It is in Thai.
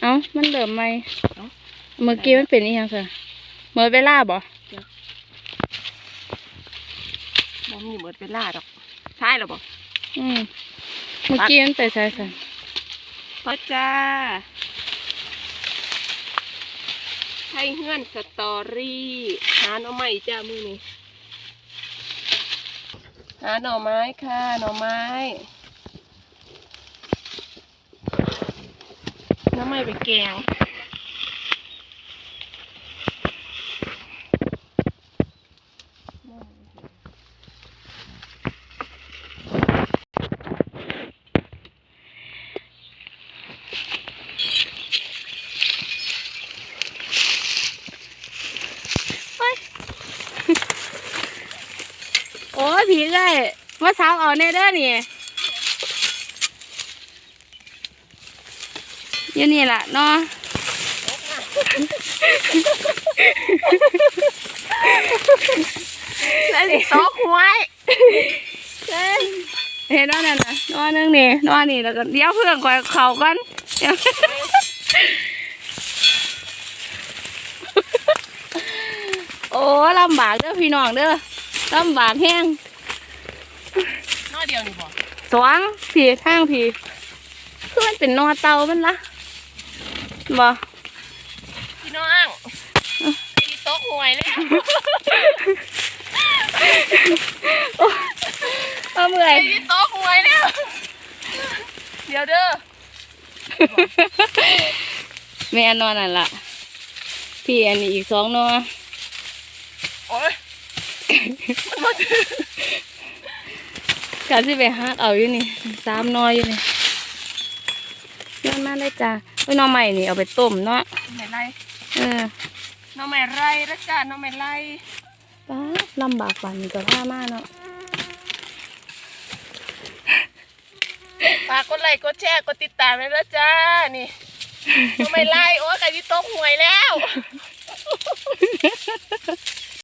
เอ้ามันเริ่มไหมเอ้า เมื่อกี้มันเป็นอีหยังซะเมื่อเวลาบ่บ่มีเหมือนเป็นล่าดอกใช่หรอบ่อืมเมื่อกี้มันไปใส่ซะพ่อจ้าไทยเฮือนสตอรี่หาหน่อไม้จ้ามือนี้หาหน่อไม้ค่ะหน่อไม้ น่อไม้ไปแกงโอ้ยผีไก่ว่าเช้าเอาแน่เด้อนี่ อยู่นี่ล่ะเนาะแล้วนี่โต๊ะหวยเห็นว่านั่นน่ะนอนนึงนี่นอนนี่แล้วก็เดี๋ยวเพื่อนคอยเขากันเดี๋ยวโอ้ลำบากเด้อพี่น้องเด้อลำบากแห้งน้อเดียวนี่บ่สวงผีทางผีคือมันเป็นนอเตามันละ บ่พี่น้องไอ้โต๊ะหวยเลยเอาเมื่อยไอ้โต๊ะหวยเนี่ยเดี๋ยวเด้อแม่นอนนั่นล่ะพี่อันนี้อีกสองนอโอ้ยกะสิไปหักเอาอยู่นี่สามนออยู่นี่เยอะ มากเลยจ้าไว้หนอใหม่นี่เอาไปต้มเนาะไม่ไรเออน้องไม่ไรแล้วจ้าน้องไม่ไรป้าดลำบากกว่านี้ก็ผ้ามากเนาะฝากกดไลค์กดแชร์กดติดตามเลยนะจ้านี่น้องไม่ไรโอ้ยไก่ที่โต๊ะหวยแล้ว